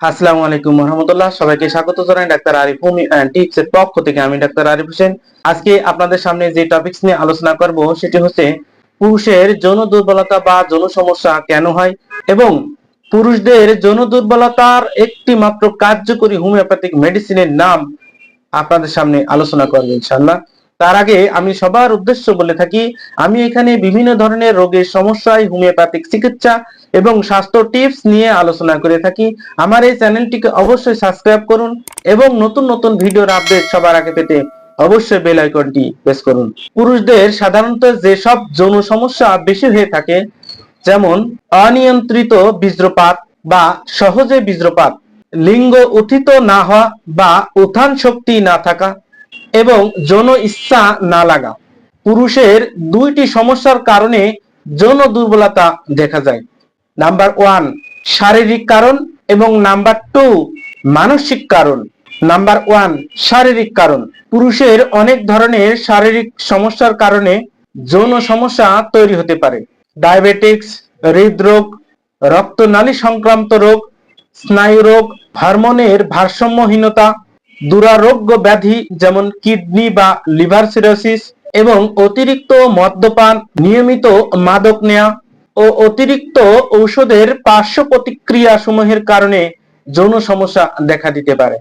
আসসালামু আলাইকুম রহমতুল্লাহ। সবাইকে স্বাগত জানাই doctor Arif Homi and tips এর পক্ষ থেকে। আমি ডাক্তার আরিফ হোসেন। আজকে আপনাদের সামনে যে টপিকস নিয়ে আলোচনা করব, সেটি হচ্ছে পুরুষের যৌন দুর্বলতা বা যৌন সমস্যা কেন হয় এবং পুরুষদের যৌন দুর্বলতার একটি মাত্র কার্যকরী হোমিওপ্যাথিক মেডিসিনের নাম আপনাদের সামনে আলোচনা করব ইনশাআল্লাহ। তার আগে আমি সবার উদ্দেশ্য বলে থাকি, আমি এখানে বিভিন্ন ধরনের রোগের সমস্যায় হোমিওপ্যাথিক চিকিৎসা এবং স্বাস্থ্য টিপস নিয়ে আলোচনা করে থাকি। আমার এই চ্যানেলটিকে অবশ্যই সাবস্ক্রাইব করুন এবং নতুন নতুন ভিডিওর আপডেট সবার আগে পেতে অবশ্যই বেল আইকনটি প্রেস করুন। পুরুষদের সাধারণত যেসব যৌন সমস্যা বেশি হয়ে থাকে, যেমন অনিয়ন্ত্রিত বীজ্রপাত বা সহজে বীজ্রপাত, লিঙ্গ উত্থিত না হওয়া বা উত্থান শক্তি না থাকা এবং যৌন ইচ্ছা না লাগা। পুরুষের দুইটি সমস্যার কারণে যৌন দুর্বলতা দেখা যায়। নাম্বার ওয়ান, শারীরিক কারণ এবং নাম্বার টু, মানসিক কারণ। নাম্বার ওয়ান, শারীরিক কারণ। পুরুষের অনেক ধরনের শারীরিক সমস্যার কারণে যৌন সমস্যা তৈরি হতে পারে। ডায়াবেটিক্স, হৃদরোগ, রক্তনালী সংক্রান্ত রোগ, স্নায়ু রোগ, হরমোনের ভারসাম্যহীনতা দুরারোগ্য ব্যাধি যেমন কিডনি বা লিভার সিরোসিস এবং অতিরিক্ত মদ্যপান, নিয়মিত মাদক নেওয়া ও অতিরিক্ত ঔষধের পার্শ্ব প্রতিক্রিয়া সমূহের কারণে যৌন সমস্যা দেখা দিতে পারে।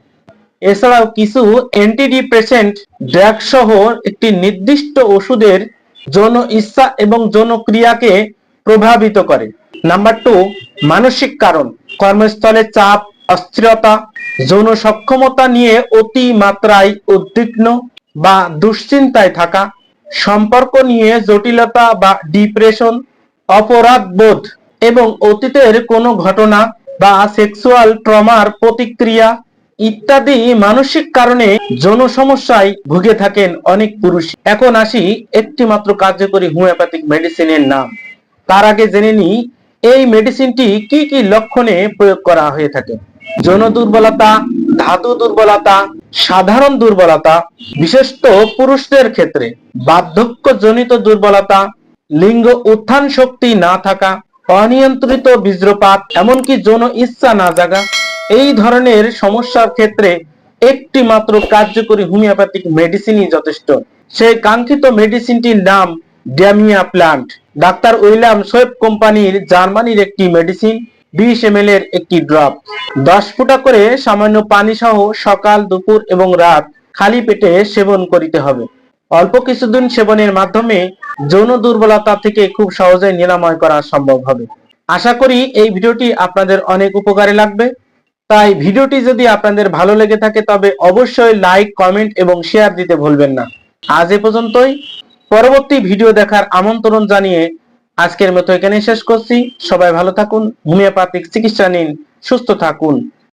এছাড়াও কিছু অ্যান্টিডিপ্রেসেন্ট ড্রাগ সহ একটি নির্দিষ্ট ওষুধের যৌন ইচ্ছা এবং যৌন ক্রিয়াকে প্রভাবিত করে। নাম্বার টু মানসিক কারণ। কর্মস্থলে চাপ, অস্থিরতা যৌন সক্ষমতা নিয়ে অতি মাত্রায় উদ্বিগ্ন বা দুশ্চিন্তায় থাকা, সম্পর্ক নিয়ে জটিলতা বা ডিপ্রেশন অপরাধ বোধ এবং অতীতের কোনো ঘটনা বা সেক্সুয়াল ট্রমার প্রতিক্রিয়া ইত্যাদি মানসিক কারণে যৌন সমস্যায় ভুগে থাকেন অনেক পুরুষ। এখন আসি একটি মাত্র কার্যকরী হোমিওপ্যাথিক মেডিসিনের নাম। তার আগে জেনে নিই, এই মেডিসিনটি কি কি লক্ষণে প্রয়োগ করা হয়ে থাকে? যৌন দুর্বলতা, ধাতু দুর্বলতা, সাধারণ দুর্বলতা, বিশেষত পুরুষদের ক্ষেত্রে বার্ধক্যজনিত দুর্বলতা, লিঙ্গ উত্থান শক্তি না থাকা, অনিয়ন্ত্রিত বীজ্রপাত, এমনকি যৌন ইচ্ছা না জাগা, এই ধরনের সমস্যার ক্ষেত্রে একটি মাত্র কার্যকরী হোমিওপ্যাথিক মেডিসিনই যথেষ্ট। সেই কাঙ্ক্ষিত মেডিসিনটির নাম ড্যামিয়া প্লান্ট। ডাক্তার উইলিয়াম সোয়েব কোম্পানির জার্মানির একটি মেডিসিন। বিশ এম এর একটি ড্রপ দশ ফুটা করে সামান্য পানি সহ সকাল, দুপুর এবং রাত খালি পেটে সেবন করিতে হবে। অল্প কিছুদিন সেবনের মাধ্যমে যৌন দুর্বলতা থেকে খুব সহজে নিরাময় করা সম্ভব হবে। আশা করি এই ভিডিওটি আপনাদের অনেক উপকারে লাগবে। তাই ভিডিওটি যদি আপনাদের ভালো লেগে থাকে, তবে অবশ্যই লাইক কমেন্ট এবং শেয়ার দিতে ভুলবেন না। আজ এ পর্যন্তই। পরবর্তী ভিডিও দেখার আমন্ত্রণ জানিয়ে আজকের মতো এখানে শেষ করছি। সবাই ভালো থাকুন হোমিওপ্যাথিক চিকিৎসা নিন সুস্থ থাকুন।